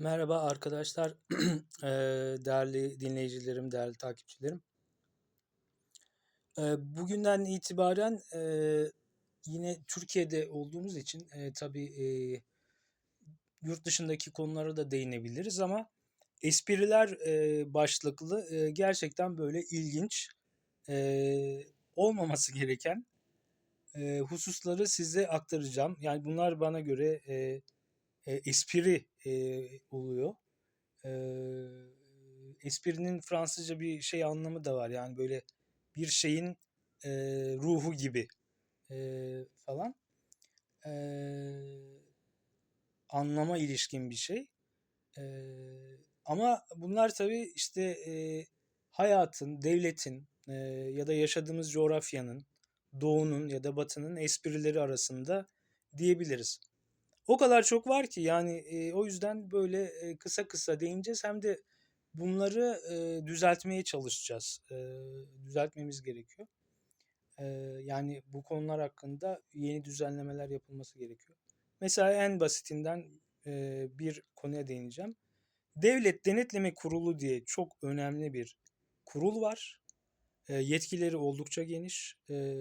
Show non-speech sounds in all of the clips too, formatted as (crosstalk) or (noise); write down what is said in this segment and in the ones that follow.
Merhaba arkadaşlar, (clears throat) değerli dinleyicilerim, değerli takipçilerim. Bugünden itibaren yine Türkiye'de olduğumuz için tabii yurt dışındaki konulara da değinebiliriz ama espriler başlıklı gerçekten böyle ilginç, olmaması gereken hususları size aktaracağım. Yani bunlar bana göre e, espri eee, oluyor. Eee, esprinin Fransızca bir şey anlamı da var. Yani böyle bir şeyin eee, ruhu gibi eee, falan. Eee, anlama ilişkin bir şey. Eee, ama bunlar tabii işte eee, hayatın, devletin eee, ya da yaşadığımız coğrafyanın, doğunun ya da batının esprileri arasında diyebiliriz. O kadar çok var ki yani e, o yüzden böyle e, kısa kısa değineceğiz hem de bunları e, düzeltmeye çalışacağız. E, düzeltmemiz gerekiyor. E, yani bu konular hakkında yeni düzenlemeler yapılması gerekiyor. Mesela en basitinden e, bir konuya değineceğim. Devlet Denetleme Kurulu diye çok önemli bir kurul var. E, yetkileri oldukça geniş. E,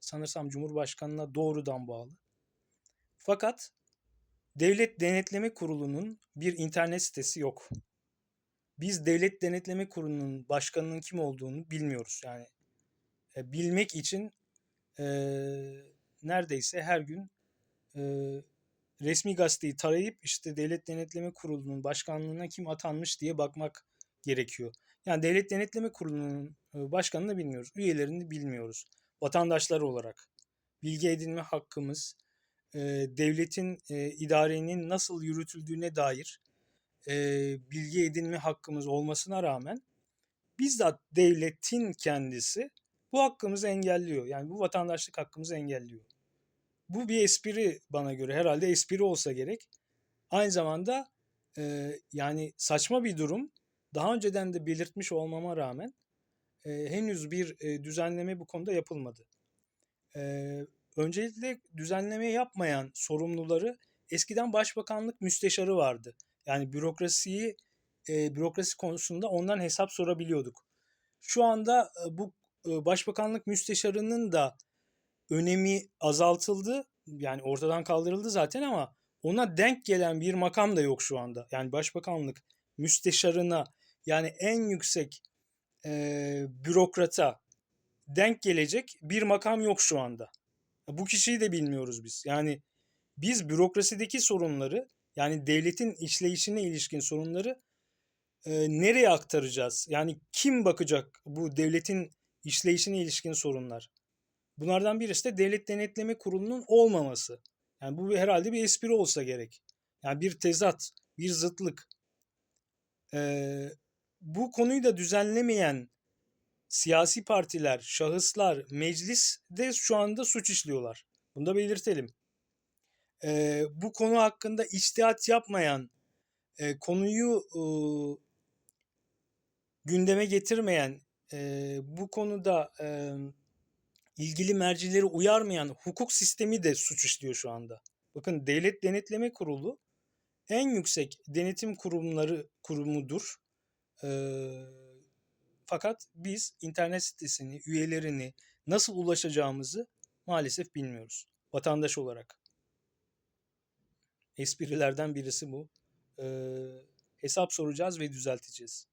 sanırsam Cumhurbaşkanına doğrudan bağlı. Fakat Devlet Denetleme Kurulu'nun bir internet sitesi yok. Biz Devlet Denetleme Kurulu'nun başkanının kim olduğunu bilmiyoruz. Yani e, bilmek için e, neredeyse her gün e, resmi gazeteyi tarayıp işte Devlet Denetleme Kurulu'nun başkanlığına kim atanmış diye bakmak gerekiyor. Yani Devlet Denetleme Kurulu'nun e, başkanını bilmiyoruz. Üyelerini bilmiyoruz. Vatandaşlar olarak bilgi edinme hakkımız, e, devletin e, idarenin nasıl yürütüldüğüne dair e, bilgi edinme hakkımız olmasına rağmen bizzat devletin kendisi bu hakkımızı engelliyor. Yani bu vatandaşlık hakkımızı engelliyor. Bu bir espri bana göre. Herhalde espri olsa gerek. Aynı zamanda e, yani saçma bir durum. Daha önceden de belirtmiş olmama rağmen e, henüz bir e, düzenleme bu konuda yapılmadı. E, öncelikle düzenleme yapmayan sorumluları eskiden başbakanlık müsteşarı vardı. Yani bürokrasiyi e, bürokrasi konusunda ondan hesap sorabiliyorduk. Şu anda e, bu e, başbakanlık müsteşarının da önemi azaltıldı. Yani ortadan kaldırıldı zaten ama ona denk gelen bir makam da yok şu anda. Yani başbakanlık müsteşarına yani en yüksek e, bürokrata denk gelecek bir makam yok şu anda. Bu kişiyi de bilmiyoruz biz. Yani biz bürokrasideki sorunları yani devletin işleyişine ilişkin sorunları e, nereye aktaracağız? Yani kim bakacak bu devletin işleyişine ilişkin sorunlar? Bunlardan birisi de devlet denetleme kurulunun olmaması. Yani bu herhalde bir espri olsa gerek. Yani bir tezat, bir zıtlık. Ee, bu konuyu da düzenlemeyen siyasi partiler, şahıslar, meclis de şu anda suç işliyorlar. Bunu da belirtelim. Ee, bu konu hakkında içtihat yapmayan, e, konuyu e, gündeme getirmeyen, e, bu konuda e, ilgili mercileri uyarmayan hukuk sistemi de suç işliyor şu anda. Bakın Devlet Denetleme Kurulu en yüksek denetim kurumları kurumudur. Ee, fakat biz internet sitesini, üyelerini nasıl ulaşacağımızı maalesef bilmiyoruz. Vatandaş olarak. Esprilerden birisi bu. Ee, hesap soracağız ve düzelteceğiz.